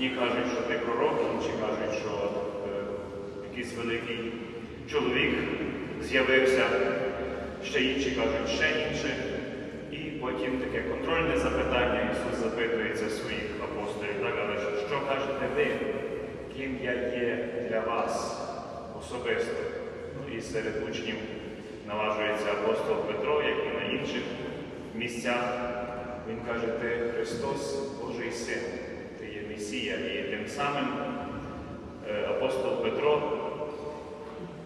Одні кажуть, що ти пророк, інші кажуть, що е, якийсь великий чоловік з'явився, ще інші кажуть, ще інше. І потім таке контрольне запитання Ісус запитується своїх апостолів, так, але що, що кажете ви, ким я є для вас особисто? Ну і серед учнів наважується апостол Петро, як і на інших місцях. Він каже, ти Христос, Божий Син, Месія. І тим самим е, апостол Петро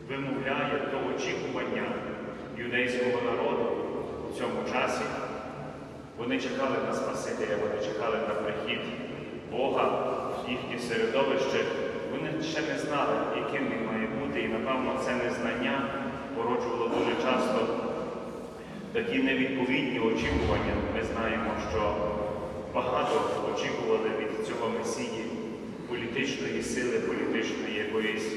вимовляє то очікування юдейського народу у цьому часі. Вони чекали на Спасителя, вони чекали на прихід Бога в їхнє середовище. Вони ще не знали, яким він має бути, і, напевно, це незнання породжувало дуже часто такі невідповідні очікування. Ми знаємо, що багато очікували від цього Месії політичної сили, політичної якоїсь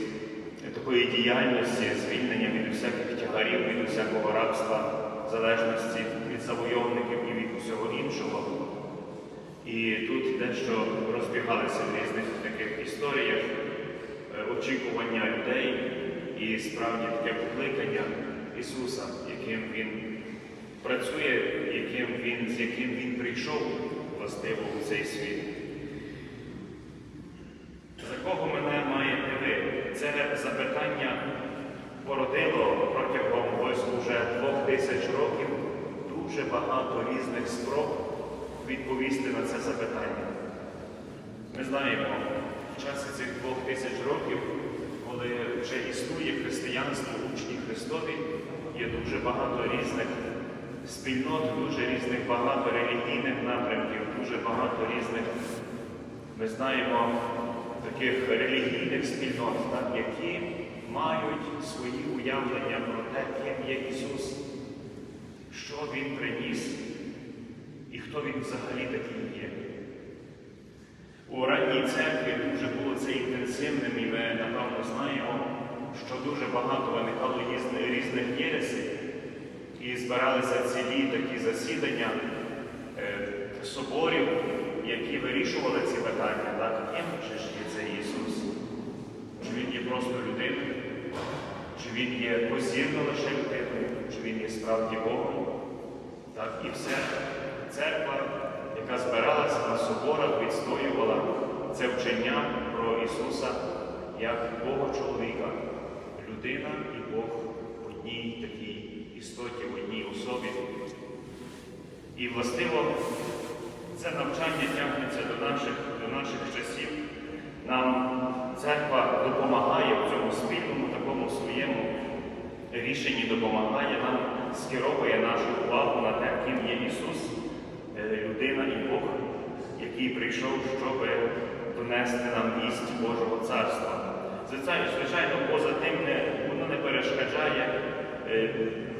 такої діяльності, звільнення від усяких тягарів, від усякого рабства, залежності від завойовників і від усього іншого. І тут дещо розбігалися в різних таких історіях е, очікування людей і справді таке покликання Ісуса, яким Він працює, яким він, з яким Він прийшов властиво у цей світ. За кого мене маєте ви? Це запитання породило протягом ось уже двох тисяч років дуже багато різних спроб відповісти на це запитання. Ми знаємо, в часі цих двох тисяч років, коли вже існує християнство, учні Христові, є дуже багато різних спільнот, дуже різних багато релігійних напрямків, дуже багато різних, ми знаємо, таких релігійних спільнот, так, які мають свої уявлення про те, ким є Ісус, що Він приніс і хто Він взагалі такий є. У ранній церкві дуже було це інтенсивним, і ми, напевно, знаємо, що дуже багато виникало різних, єресів, і збиралися цілі такі засідання е, соборів, які вирішували ці питання, так, ким же ж є цей Ісус? Чи Він є просто людиною? Чи Він є позірно лише людиною, чи Він є справді Богом? Так, і все церква, яка збиралася на соборах, відстоювала це вчення про Ісуса як Бога чоловіка, людина і Бог в одній такій істоті, в одній особі. І властиво це навчання тягнеться до наших, до наших часів. Нам церква допомагає в цьому спільному, такому своєму рішенні, допомагає нам, скеровує нашу увагу на те, ким є Ісус, е, людина і Бог, який прийшов, щоб донести нам вість Божого Царства. Звичайно, поза тим воно не перешкоджає е,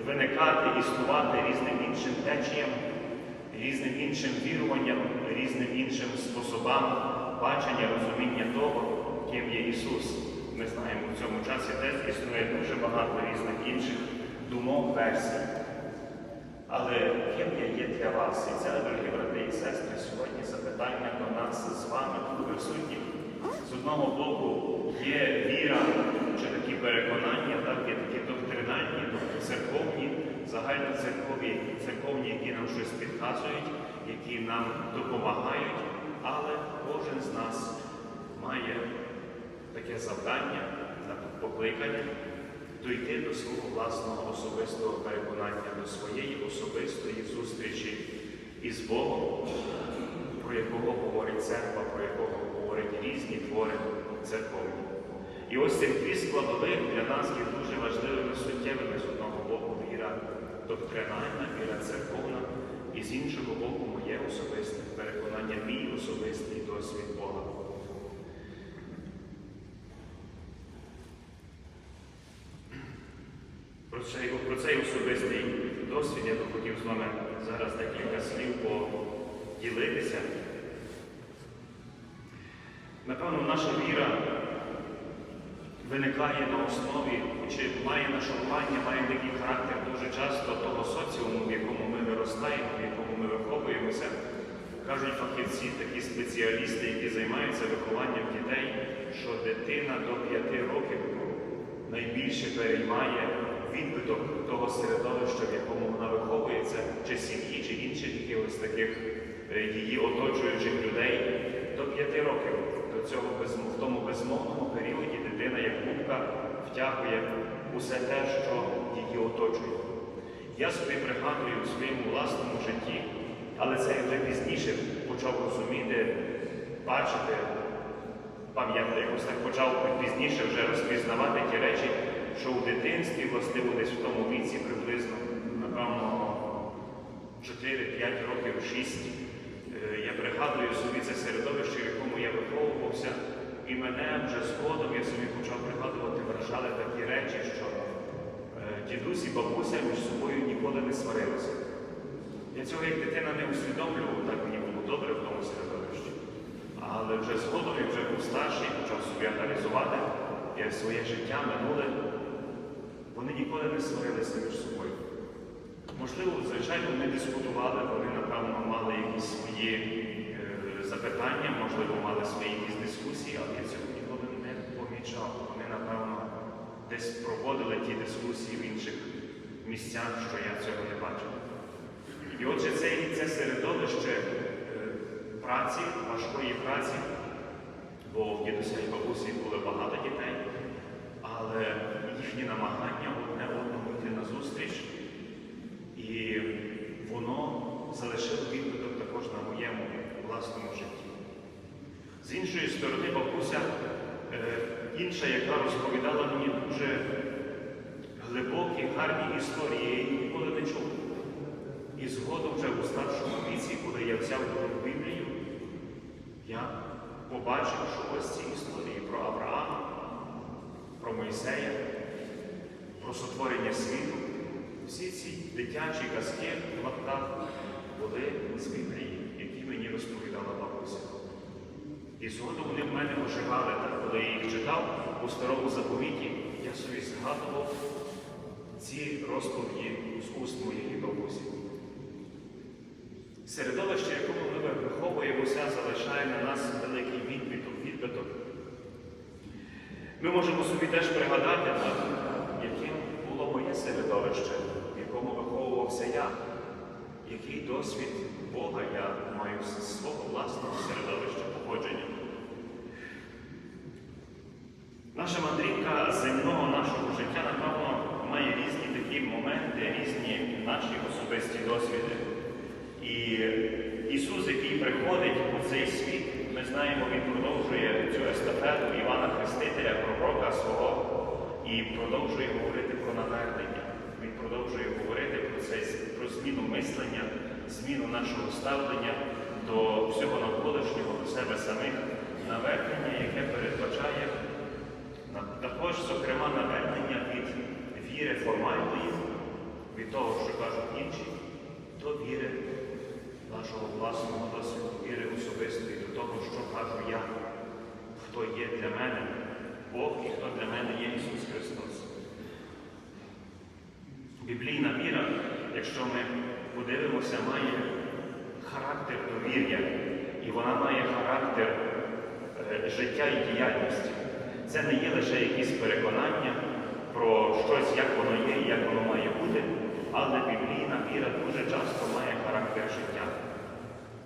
виникати, існувати різним іншим течіям, різним іншим віруванням, різним іншим способам бачення, розуміння того, ким є Ісус. Ми знаємо, в цьому часі теж існує дуже багато різних інших думок, версій. Але ким є для вас? І це, дорогі брати і сестри, сьогодні запитання до нас з вами тут присутніх. З одного боку є віра чи такі переконання, так, є такі доктринальні, тобто церковні, загальноцеркові, церковні, які нам щось підказують, які нам допомагають, але кожен з нас має таке завдання, покликання дойти до свого власного особистого переконання, до своєї особистої зустрічі із Богом, про якого говорить церква, про якого говорять різні твори церковні. І ось цих дві складових для нас є дуже важливими суттєвими з одного боку віра доктринальна, віра церковна, і з іншого боку, моє особисте переконання, мій особистий досвід Бога. цей, про цей особистий досвід я би хотів з вами зараз декілька слів поділитися. Напевно, наша віра виникає на основі, чи має нашарування, має такий характер дуже часто того соціуму, в якому ми виростаємо, в якому ми виховуємося. Кажуть фахівці, такі спеціалісти, які займаються вихованням дітей, що дитина до 5 років найбільше переймає відбиток того середовища, в якому вона виховується, чи сім'ї, чи інших якихось таких е, її оточуючих людей до 5 років. До цього в тому безмовному періоді дитина, як губка, втягує усе те, що її оточує. Я собі пригадую в своєму власному житті, але це я вже пізніше почав розуміти, бачити, пам'ятати, якось так почав пізніше вже розпізнавати ті речі, що у дитинстві, властиво десь в тому віці приблизно, напевно, 4-5 років, 6, е, я пригадую собі це середовище, в якому я виховувався, і мене вже згодом я собі почав пригадувати, вражали такі речі, що е, дідусь і бабуся між собою ніколи не сварилися. Я цього як дитина не усвідомлював, так мені було добре в тому середовищі. Але вже згодом я вже був старший, почав собі аналізувати е, своє життя, минуле. Вони ніколи не сварилися між собою. Можливо, звичайно, вони дискутували, вони, напевно, мали якісь свої е, запитання, можливо, мали свої якісь дискусії, але я цього ніколи не помічав. Вони, напевно, десь проводили ті дискусії в інших місцях, що я цього не бачив. І отже, це, це середовище е, праці, важкої праці, бо в дідуся і бабусі було багато дітей, але їхні намагання одне одному йти на зустріч, і воно залишило відбиток також на моєму власному житті. З іншої сторони, бабуся е, інша, яка розповідала мені дуже глибокі, гарні історії, я їх ніколи не чув. І згодом вже у старшому віці, коли я взяв Біблію, я побачив, що ось ці історії про Авраама, про Мойсея, про сотворення світу, всі ці дитячі казки в лапках були з Біблії, які мені розповідала бабуся. І згодом вони в мене оживали, коли я їх читав у старому заповіті, я собі згадував ці розповіді з уст моєї бабусі. Середовище, якому ми виховуємося, залишає на нас великий відбиток. відбиток. Ми можемо собі теж пригадати, було середовище, в якому виховувався я, який досвід Бога я маю з свого власного середовища походження. Наша мандрівка земного нашого життя, напевно, має різні такі моменти, різні наші особисті досвіди. І Ісус, який приходить у цей світ, ми знаємо, Він продовжує цю естафету Івана Хрестителя, пророка свого, і продовжує говорити про навернення. Він продовжує говорити про, цей, про зміну мислення, зміну нашого ставлення до всього навколишнього, до себе самих, навернення, яке передбачає також, зокрема, навернення від віри формальної, від того, що кажуть інші, до віри нашого власного досвіду, віри особистої, до того, що кажу я, хто є для мене Бог і хто для мене є Ісус Христос. Біблійна віра, якщо ми подивимося, має характер довір'я, і вона має характер е, життя і діяльності. Це не є лише якісь переконання про щось, як воно є і як воно має бути, але біблійна віра дуже часто має характер життя,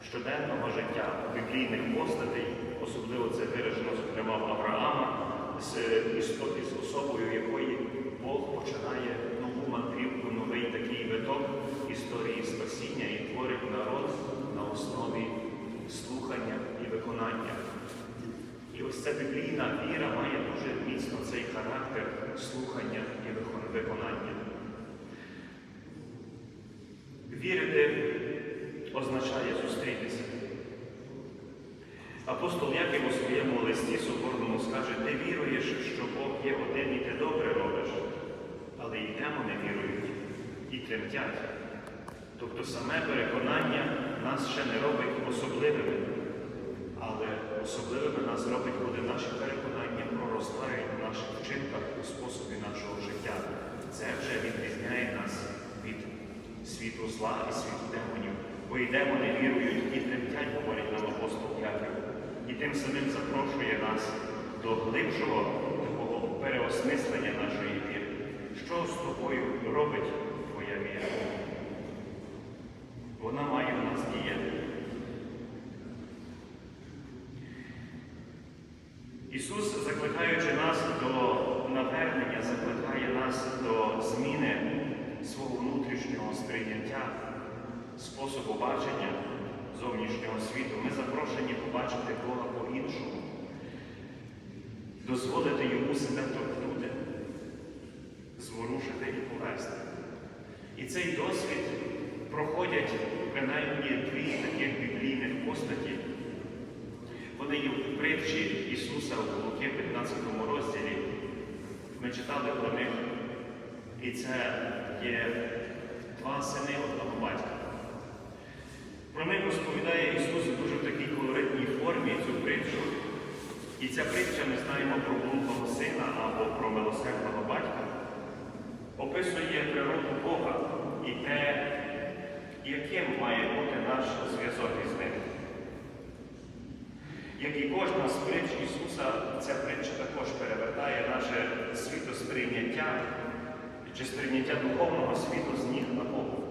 щоденного життя біблійних постатей, особливо це виражено, зокрема, в Авраама, з, істо- з особою якої Бог починає історії спасіння і творить народ на основі слухання і виконання. І ось ця біблійна віра має дуже міцно цей характер слухання і виконання. Вірити означає зустрітися. Апостол Яків у своєму листі Соборному скаже, ти віруєш, що Бог є один і ти добре робиш, але й тему не віруєш. тремтять. Тобто саме переконання нас ще не робить особливими, але особливими нас робить, коли наші переконання проростають в наших вчинках у способі нашого життя. Це вже відрізняє нас від світу зла і світу демонів. Бо і демони вірують і тремтять, говорить нам апостол Яків. І тим самим запрошує нас до глибшого такого переосмислення нашої віри. Що з тобою робить твоя віра? Вона має в нас діяти. Ісус, закликаючи нас до навернення, закликає нас до зміни свого внутрішнього сприйняття, способу бачення зовнішнього світу. Ми запрошені побачити Бога по-іншому, дозволити йому себе торкнути, зворушити і повести. І цей досвід проходять принаймні дві таких біблійних постаті. Вони є в притчі Ісуса в Луки 15 розділі. Ми читали про них. І це є два сини одного батька. Про них розповідає Ісус у дуже в такій колоритній формі цю притчу. І ця притча, ми знаємо про блудного сина або про милосердного батька, описує природу Бога і те, яким має бути наш зв'язок із ним. Як і кожна з притч Ісуса, ця притча також перевертає наше світосприйняття чи сприйняття духовного світу з ніг на Богу.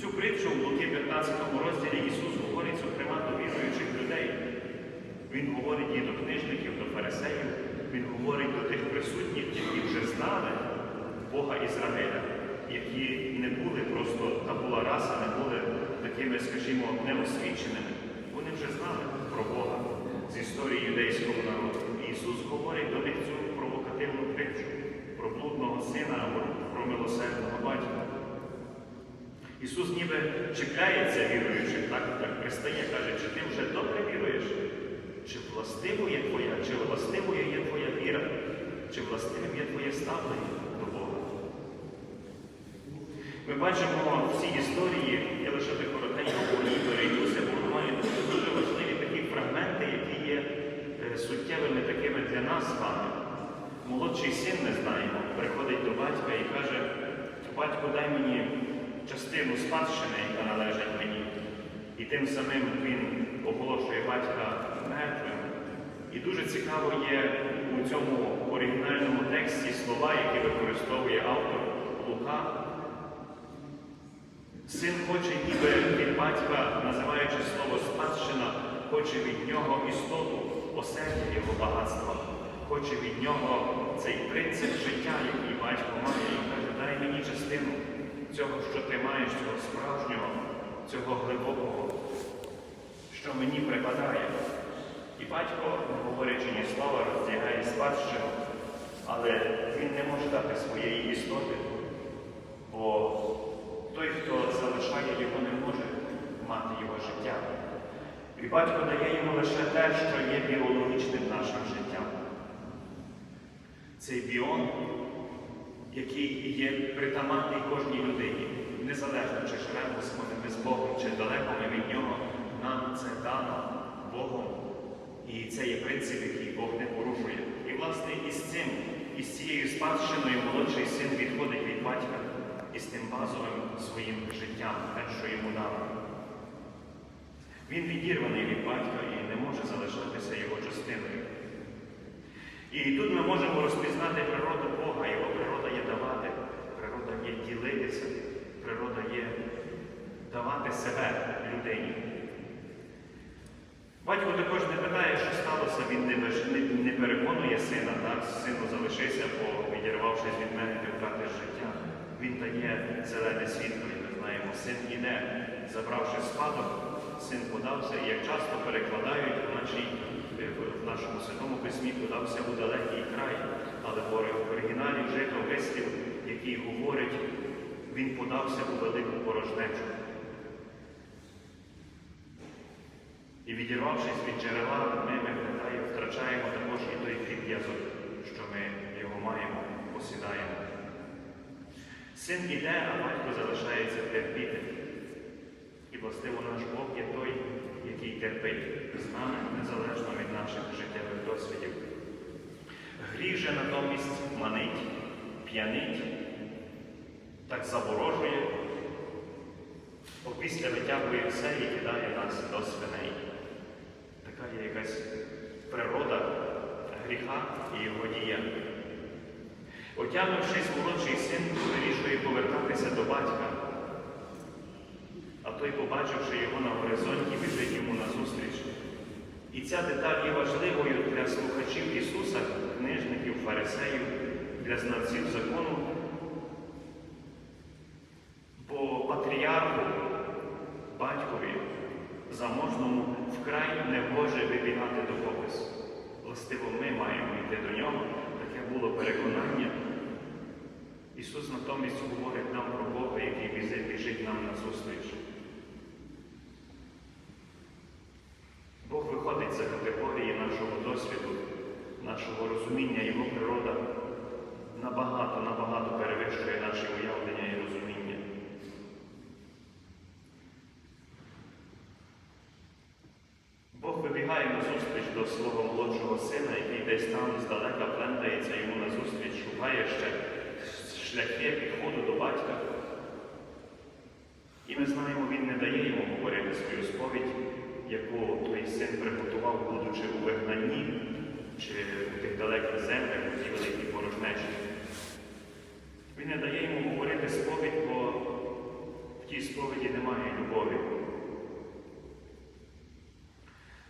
Цю притчу в Луки 15 розділі Ісус говорить, зокрема, до віруючих людей. Він говорить і до книжників, до фарисеїв, Він говорить до тих присутніх, які вже знали Бога Ізраїля, які не були просто табула раса, не були такими, скажімо, неосвіченими. Вони вже знали про Бога з історії юдейського народу. І Ісус говорить до них цю провокативну притчу про блудного сина або про милосердного батька. Ісус ніби чекається віруючих, так, так пристає, каже, чи ти вже добре віруєш? Чи властивою є твоя, чи властивою є твоя віра, чи властивим є твоє ставлення? Ми бачимо в цій історії, я лише так коротенько по ній перейдуся, бо воно дуже важливі такі фрагменти, які є е, суттєвими такими для нас з вами. Молодший син, ми знаємо, приходить до батька і каже, батько, дай мені частину спадщини, яка належить мені. І тим самим він оголошує батька мертвим. І дуже цікаво є у цьому оригінальному тексті слова, які використовує автор Лука. Син хоче ніби від батька, називаючи слово спадщина, хоче від нього істоту, осердя його багатства, хоче від нього цей принцип життя, який батько має, і каже, дай мені частину цього, що ти маєш, цього справжнього, цього глибокого, що мені припадає. І батько, не говорячи ні слова, роздягає спадщину, але він не може дати своєї істоти, бо той, хто залишає його, не може мати його життя. І батько дає йому лише те, що є біологічним нашим життям. Цей біон, який є притаманний кожній людині, незалежно чи живемо ми з Богом, чи далеко ми від нього, нам це дано Богом. І це є принцип, який Бог не порушує. І, власне, із цим, із цією спадщиною молодший син відходить від батька із тим базовим своїм життям, те, що йому дано. Він відірваний від батька і не може залишатися його частиною. І тут ми можемо розпізнати природу Бога, його природа є давати, природа є ділитися, природа є давати себе людині. Батько також не питає, що сталося, він не, переконує сина, так, сину залишися, бо відірвавшись від мене, ти втратиш життя. Він дає зелене світло, і ми знаємо, син іде, забравши спадок, син подався, і як часто перекладають в, нашій, в нашому святому письмі, подався у далекий край, але в оригіналі вжито вислів, який говорить, він подався у велику порожнечу. І відірвавшись від джерела, ми виглядає, втрачаємо також і той хліб язок, що ми його маємо, посідаємо. Син іде, а батько залишається терпіти. І властиво наш Бог є той, який терпить з нами незалежно від наших життєвих досвідів. Гріх же натомість манить, п'янить, так заворожує, опісля витягує все і кидає нас до свиней. Така є якась природа гріха і його діянь. Отямившись, молодший син вирішує повертатися до батька, а той, побачивши його на горизонті, біжить йому назустріч. І ця деталь є важливою для слухачів Ісуса, книжників, фарисеїв, для знавців закону, бо патріарху, батькові, заможному вкрай не може вибігати до когось. Властиво, ми маємо йти до нього. Таке було переконання. Ісус натомість говорить нам про Бога, який біжить- біжить нам назустріч. За категорії нашого досвіду, нашого розуміння, Його природа набагато, набагато перевищує наші уявлення і розуміння. Бог вибігає назустріч до свого молодшого сина, який десь там здалека плентається йому назустріч, шукає ще шляхи підходу до батька. І ми знаємо, він не дає йому говорити свою сповідь, яку той син приготував, будучи у вигнанні чи у тих далеких землях, у тій великій порожнечі. Він не дає йому говорити сповідь, бо в тій сповіді немає любові.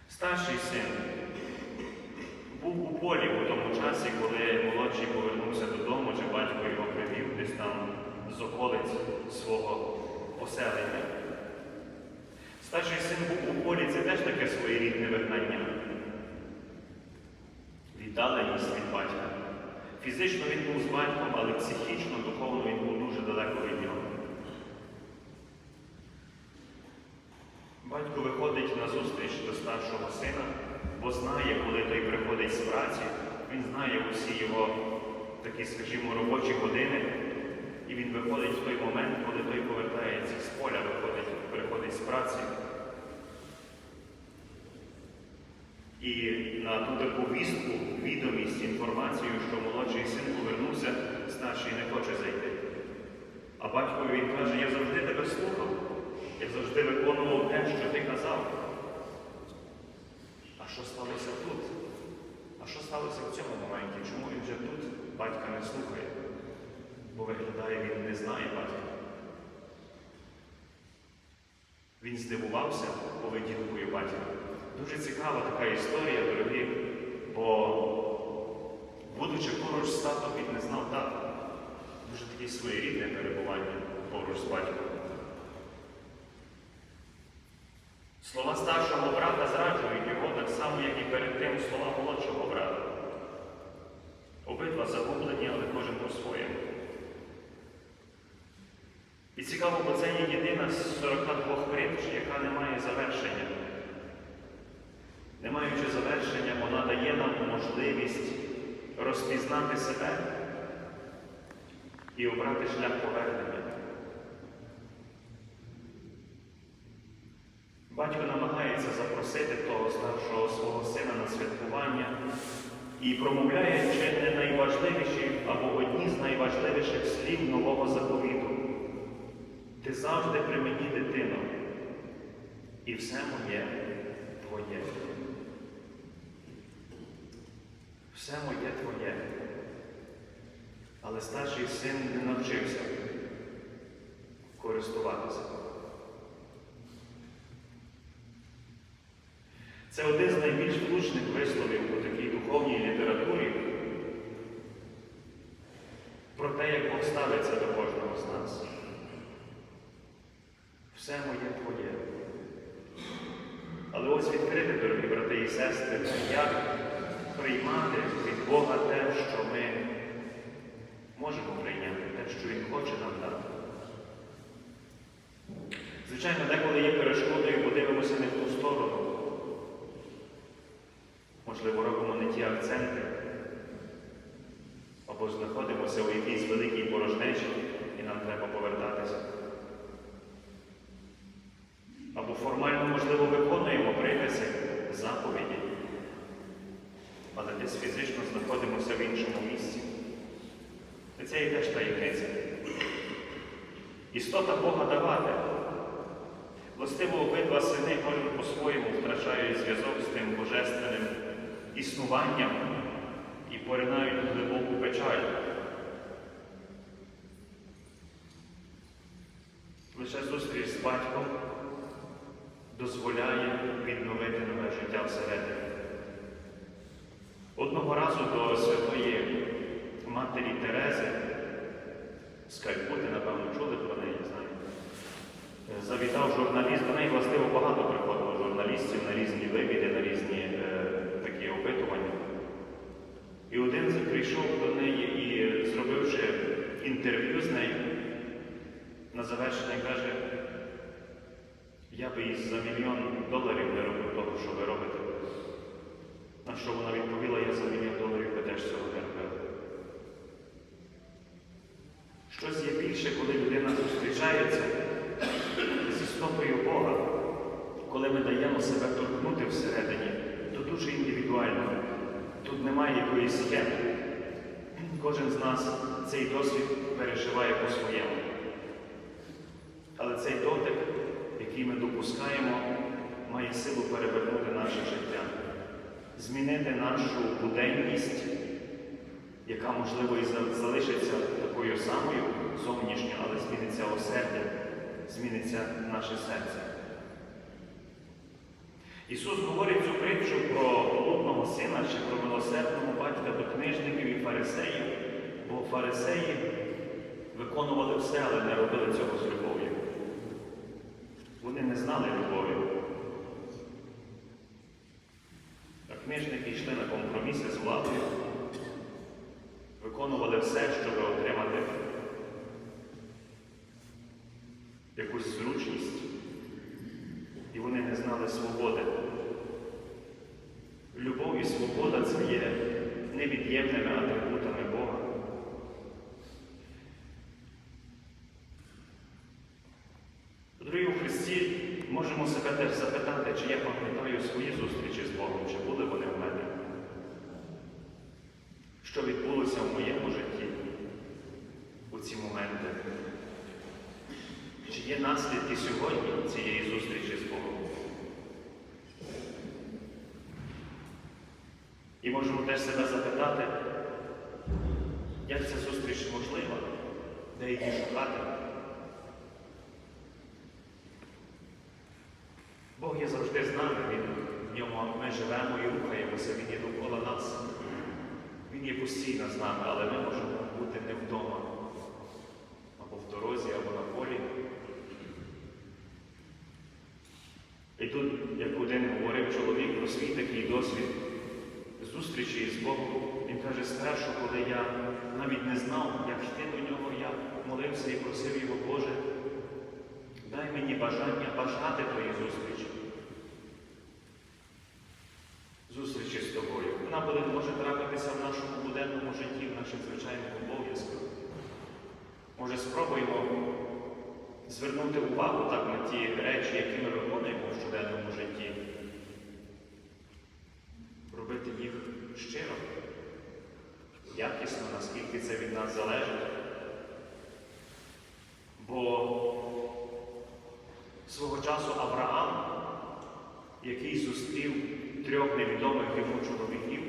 Старший син був у полі у тому часі, коли молодший повернувся додому, чи батько його привів десь там з околиць свого поселення. Старший син був у полі, це теж таке своєрідне вигнання. Віддаленість від батька. Фізично він був з батьком, але психічно, духовно він був дуже далеко від нього. Батько виходить на зустріч до старшого сина, бо знає, коли той приходить з праці, він знає усі його такі, скажімо, робочі години, і він виходить в той момент, коли той повертається з поля, виходить, приходить з праці. І на ту таку вістку, відомість, інформацію, що молодший син повернувся, старший не хоче зайти. А батькові він каже, я завжди тебе слухав, я завжди виконував те, що ти казав. А що сталося тут? А що сталося в цьому моменті? Чому він вже тут батька не слухає? Бо виглядає, він не знає батька. Він здивувався поведінкою батька. Дуже цікава така історія, дорогі, бо, будучи поруч з татом, він не знав тата. Дуже таке своєрідне перебування поруч з батьком. Слова старшого брата зраджують його так само, як і перед тим слова молодшого брата. Обидва загублені, але кожен по-своєму. І цікаво, бо це є єдина з 42 притч, яка не має завершення. Не маючи завершення, вона дає нам можливість розпізнати себе і обрати шлях повернення. Батько намагається запросити того старшого свого сина на святкування і промовляє чи не найважливіші або одні з найважливіших слів нового заповіту. Ти завжди при мені, дитино, і все моє твоє. Все моє твоє. Але старший син не навчився користуватися. Це один з найбільш влучних висловів у такій духовній літературі про те, як Бог ставиться до кожного з нас. Все моє твоє. Але ось відкрити, дорогі брати і сестри, як приймати від Бога те, що ми можемо прийняти, те, що Він хоче нам дати. Звичайно, деколи є перешкодою, подивимося не в ту сторону. Можливо, робимо не ті акценти, або знаходимося у якійсь великій порожнечі, і нам треба повертатися. Або формально, можливо, виконуємо приписи, заповіді, але десь фізично знаходимося в іншому місці. І це є теж таємниця. Істота Бога давати. Властиво обидва сини кожен по-своєму втрачають зв'язок з тим божественним існуванням і поринають у глибоку печаль. Лише зустріч з батьком дозволяє відновити нове життя всередині. Одного разу до святої матері Терези з Калькути, напевно, чули про неї, знаю. Е, Завітав журналіст, до неї властиво багато приходило журналістів на різні вивіди, на різні е, такі опитування. І один прийшов до неї і, зробивши інтерв'ю з нею, на завершення каже, я би і за мільйон доларів не робив того, що ви робите. На що вона відповіла, я за мільйон доларів теж цього не. Щось є більше, коли людина зустрічається з істотою Бога, коли ми даємо себе торкнути всередині, то дуже індивідуально. Тут немає якоїсь схеми. Кожен з нас цей досвід переживає по-своєму. Але цей дотик, який ми допускаємо, має силу перевернути наше життя, змінити нашу буденність, яка, можливо, і залишиться такою самою зовнішньо, але зміниться осердя, зміниться наше серце. Ісус говорить цю притчу про блудного сина чи про милосердного батька до книжників і фарисеїв, бо фарисеї виконували все, але не робили цього з любов'ю. Вони не знали любові. А книжники йшли на компроміси з владою, виконували все, щоб отримати якусь зручність. І вони не знали свободи. Любов і свобода це є невід'ємними атрибутами Бога. Дорогі у Христі можемо себе теж запитати, чи я пам'ятаю свої зустрічі з Богом, чи були вони в мене. Що відбулося в моєму житті у ці моменти? Чи є наслідки сьогодні цієї зустрічі з Богом? І можемо теж себе запитати, як ця зустріч можлива, де її шукати? Завжди з нами, Він в ньому ми живемо і рухаємося, Він є довкола нас. Він є постійно з нами, але ми можемо бути не вдома, або в дорозі, або на полі. І тут, як один говорив чоловік про свій такий досвід зустрічі з Богом, він каже, спершу, коли я навіть не знав, як йти до нього, я молився і просив його, Боже, дай мені бажання бажати тої. Зустрічі з тобою. Вона буде, може трапитися в нашому буденному житті, в наших звичайних обов'язках. Може, спробуємо звернути увагу так на ті речі, які ми виконуємо в щоденному житті. Робити їх щиро, якісно, наскільки це від нас залежить. Бо свого часу Авраам, який зустрів трьох невідомих йому чоловіків,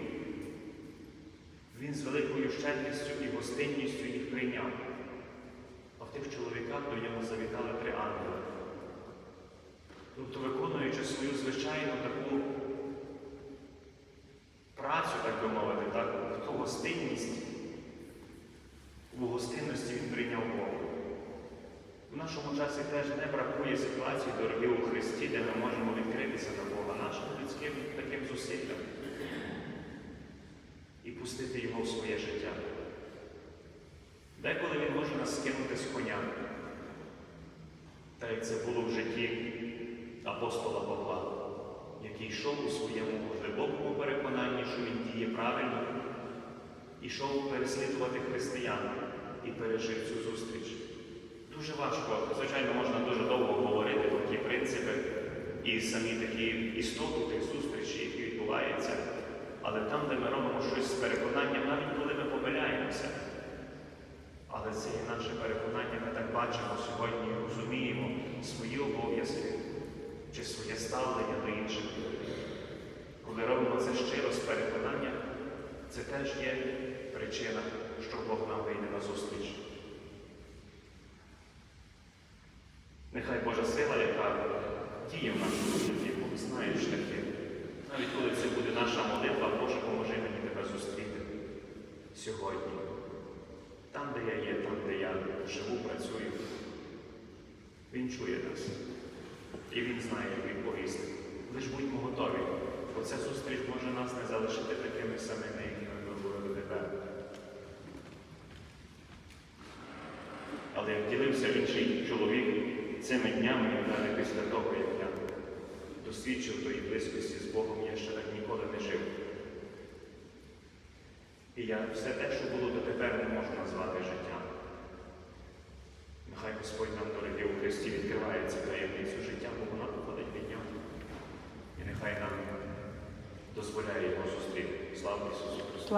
він з великою щедрістю і гостинністю їх прийняв. До нього завітали три ангели. Тобто, виконуючи свою звичайну таку працю, так би мовити, так, таку гостинність, у гостинності він прийняв Бога. В нашому часі теж не бракує ситуацій, дорогі у Христі, де ми можемо відкритися до Бога нашим людським таким зусиллям і пустити Його в своє життя. Деколи Він може нас скинути з коня, це було в житті апостола Павла, який йшов у своєму глибокому переконанні, що він діє правильно, і йшов переслідувати християн і пережив цю зустріч. Дуже важко. Звичайно, можна дуже довго говорити про ті принципи і самі такі істоти тих зустрічей, які відбуваються. Але там, де ми робимо щось з переконанням, навіть коли ми помиляємося. Але це є наше переконання, ми так бачимо сьогодні, розуміємо свої обов'язки чи своє ставлення до інших. Коли робимо це щиро з переконанням, це теж є причина, що Бог нам вийде на зустріч. Нехай Божа сила, яка діє в нашому житті, знає шляхи. Навіть коли це буде наша молитва, Боже, поможи мені тебе зустріти сьогодні. Там, де я є, там, де я живу, працюю. Він чує нас. І він знає, як відповісти. Лиш будьмо готові, бо ця зустріч може нас не залишити такими самими, якими ми були тепер. Але як ділився інший чоловік цими днями, далі після того, як я досвідчив тої близькості з Богом, я ще так ніколи не жив. І я все те, що було дотепер, не можу назвати життям. Нехай Господь нам, дорогі у Христі, цю таємницю життя, бо вона походить від нього. І нехай нам дозволяє його зустріти. Слава Ісусу Христу!